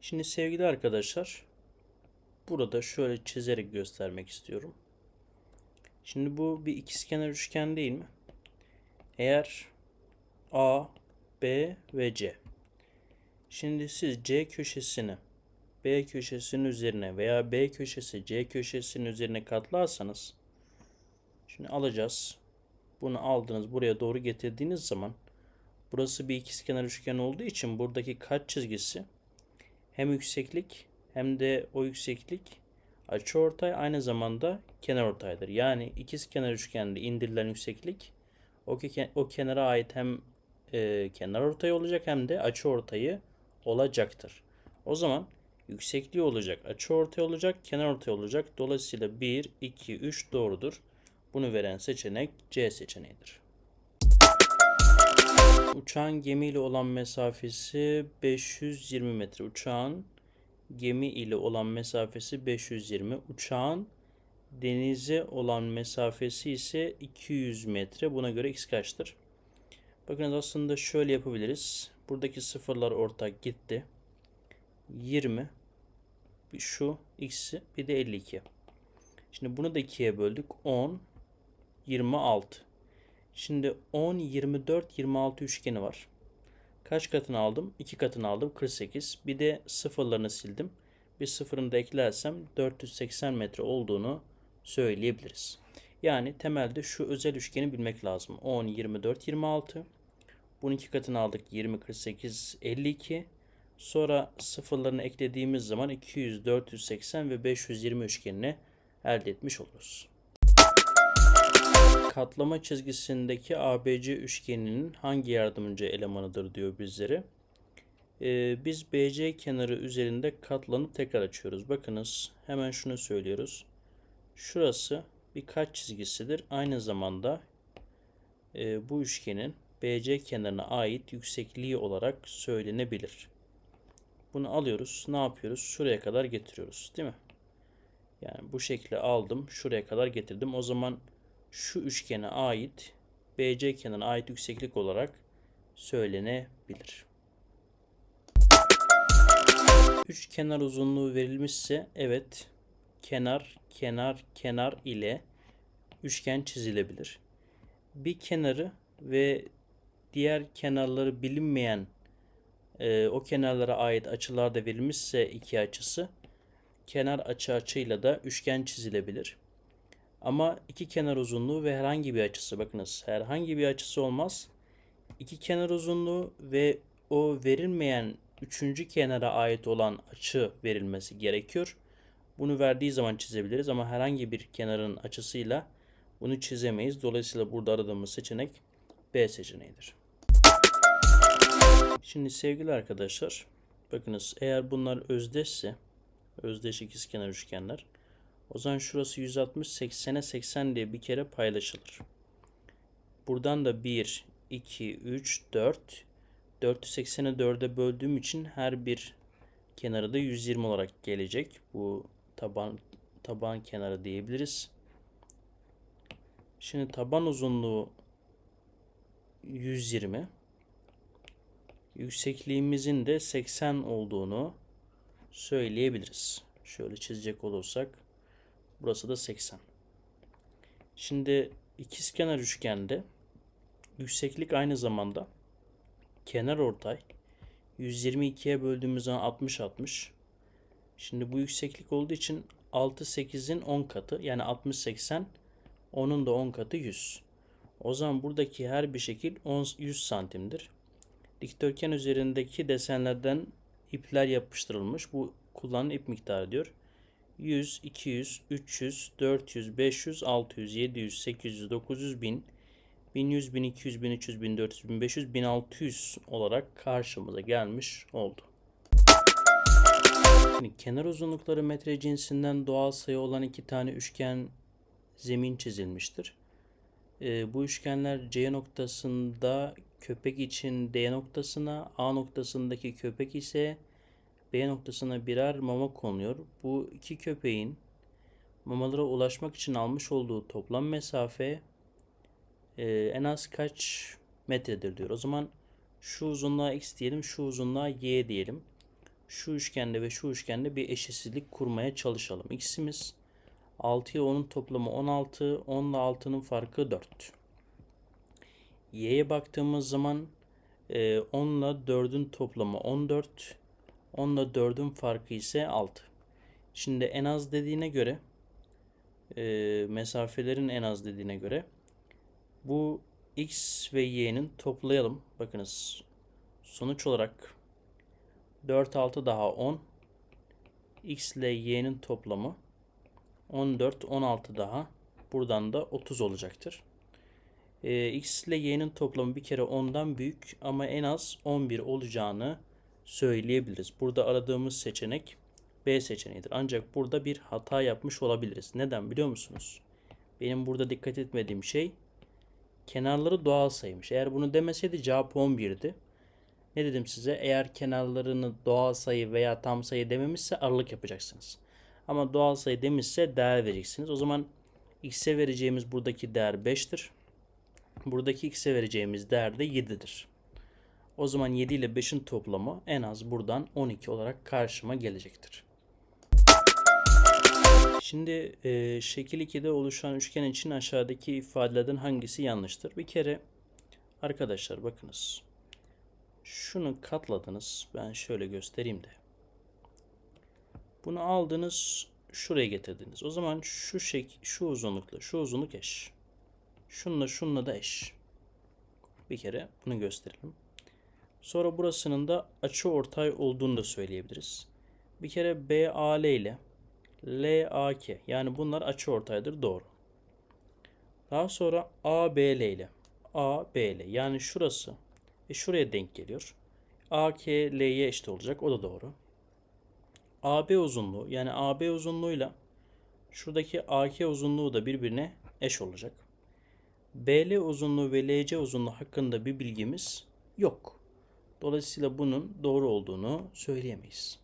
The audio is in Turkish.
Şimdi sevgili arkadaşlar, burada şöyle çizerek göstermek istiyorum. Şimdi bu bir ikizkenar üçgen değil mi? Eğer A, B ve C. Şimdi siz C köşesini B köşesinin üzerine veya B köşesi C köşesinin üzerine katlarsanız şimdi alacağız. Bunu aldınız buraya doğru getirdiğiniz zaman burası bir ikizkenar üçgen olduğu için buradaki kat çizgisi hem yükseklik hem de o yükseklik açıortay aynı zamanda kenarortaydır. Yani ikizkenar üçgende indirilen yükseklik o, o kenara ait hem e, kenarortay olacak hem de açıortayı olacaktır. O zaman yüksekliği olacak, açıortay olacak, kenarortay olacak. Dolayısıyla 1, 2, 3 doğrudur. Bunu veren seçenek C seçeneğidir. Uçağın gemiyle olan mesafesi 520 metre. Uçağın gemi ile olan mesafesi 520. Uçağın denize olan mesafesi ise 200 metre. Buna göre x kaçtır? Bakın aslında şöyle yapabiliriz. Buradaki sıfırlar ortak gitti. 20 bir şu x'i bir de 52. Şimdi bunu da 2'ye böldük. 10 26. Şimdi 10 24 26 üçgeni var. Kaç katını aldım? 2 katını aldım. 48. Bir de sıfırlarını sildim. Bir sıfırını da eklersem 480 metre olduğunu söyleyebiliriz. Yani temelde şu özel üçgeni bilmek lazım. 10 24 26. Bunun iki katını aldık. 20 48 52. Sonra sıfırlarını eklediğimiz zaman 200, 480 ve 520 üçgenini elde etmiş oluruz. Katlama çizgisindeki ABC üçgeninin hangi yardımcı elemanıdır diyor bizlere. Ee, biz BC kenarı üzerinde katlanıp tekrar açıyoruz. Bakınız hemen şunu söylüyoruz. Şurası bir kaç çizgisidir. Aynı zamanda e, bu üçgenin BC kenarına ait yüksekliği olarak söylenebilir. Bunu alıyoruz. Ne yapıyoruz? Şuraya kadar getiriyoruz. Değil mi? Yani bu şekli aldım. Şuraya kadar getirdim. O zaman şu üçgene ait BC kenarına ait yükseklik olarak söylenebilir. Üç kenar uzunluğu verilmişse evet kenar kenar kenar ile üçgen çizilebilir. Bir kenarı ve diğer kenarları bilinmeyen e, o kenarlara ait açılar da verilmişse iki açısı kenar açı açıyla da üçgen çizilebilir. Ama iki kenar uzunluğu ve herhangi bir açısı bakınız herhangi bir açısı olmaz. İki kenar uzunluğu ve o verilmeyen üçüncü kenara ait olan açı verilmesi gerekiyor. Bunu verdiği zaman çizebiliriz ama herhangi bir kenarın açısıyla bunu çizemeyiz. Dolayısıyla burada aradığımız seçenek B seçeneğidir. Şimdi sevgili arkadaşlar, bakınız eğer bunlar özdeşse, özdeş ikizkenar üçgenler, o zaman şurası 160, 80'e 80 diye bir kere paylaşılır. Buradan da 1, 2, 3, 4, 480'i 4'e böldüğüm için her bir kenarı da 120 olarak gelecek. Bu taban taban kenarı diyebiliriz. Şimdi taban uzunluğu 120. Yüksekliğimizin de 80 olduğunu söyleyebiliriz. Şöyle çizecek olursak burası da 80. Şimdi ikizkenar üçgende yükseklik aynı zamanda kenar ortay 122'ye böldüğümüz zaman 60 60. Şimdi bu yükseklik olduğu için 6 8'in 10 katı yani 60 80 onun da 10 katı 100. O zaman buradaki her bir şekil 10 100 santimdir. Dikdörtgen üzerindeki desenlerden ipler yapıştırılmış. Bu kullanılan ip miktarı diyor. 100, 200, 300, 400, 500, 600, 700, 800, 900, 1000, 1100, 1200, 1300, 1400, 1500, 1600 olarak karşımıza gelmiş oldu. Şimdi kenar uzunlukları metre cinsinden doğal sayı olan iki tane üçgen zemin çizilmiştir. Ee, bu üçgenler C noktasında köpek için D noktasına, A noktasındaki köpek ise B noktasına birer mama konuyor. Bu iki köpeğin mamalara ulaşmak için almış olduğu toplam mesafe e, en az kaç metredir diyor. O zaman şu uzunluğa x diyelim, şu uzunluğa y diyelim. şu üçgende ve şu üçgende bir eşitsizlik kurmaya çalışalım. X'imiz 6 ile 10'un toplamı 16, 10 ile 6'nın farkı 4. Y'ye baktığımız zaman e, 10 ile 4'ün toplamı 14, 10 ile 4'ün farkı ise 6. Şimdi en az dediğine göre e, mesafelerin en az dediğine göre bu x ve y'nin toplayalım. Bakınız sonuç olarak 4 6 daha 10 x ile y'nin toplamı 14 16 daha buradan da 30 olacaktır. E, x ile y'nin toplamı bir kere 10'dan büyük ama en az 11 olacağını söyleyebiliriz. Burada aradığımız seçenek B seçeneğidir. Ancak burada bir hata yapmış olabiliriz. Neden biliyor musunuz? Benim burada dikkat etmediğim şey kenarları doğal saymış. Eğer bunu demeseydi cevap 11'di. Ne dedim size? Eğer kenarlarını doğal sayı veya tam sayı dememişse aralık yapacaksınız. Ama doğal sayı demişse değer vereceksiniz. O zaman x'e vereceğimiz buradaki değer 5'tir. Buradaki x'e vereceğimiz değer de 7'dir. O zaman 7 ile 5'in toplamı en az buradan 12 olarak karşıma gelecektir. Şimdi e, şekil 2'de oluşan üçgen için aşağıdaki ifadelerden hangisi yanlıştır? Bir kere arkadaşlar bakınız. Şunu katladınız. Ben şöyle göstereyim de. Bunu aldınız, şuraya getirdiniz. O zaman şu şek şu uzunlukla şu uzunluk eş. Şunla şunla da eş. Bir kere bunu gösterelim. Sonra burasının da açı ortay olduğunu da söyleyebiliriz. Bir kere BAL ile LAK yani bunlar açı ortaydır doğru. Daha sonra ABL ile ABL yani şurası e şuraya denk geliyor. AK L'ye eşit olacak o da doğru. AB uzunluğu yani AB uzunluğuyla şuradaki AK uzunluğu da birbirine eş olacak. BL uzunluğu ve LC uzunluğu hakkında bir bilgimiz yok. Dolayısıyla bunun doğru olduğunu söyleyemeyiz.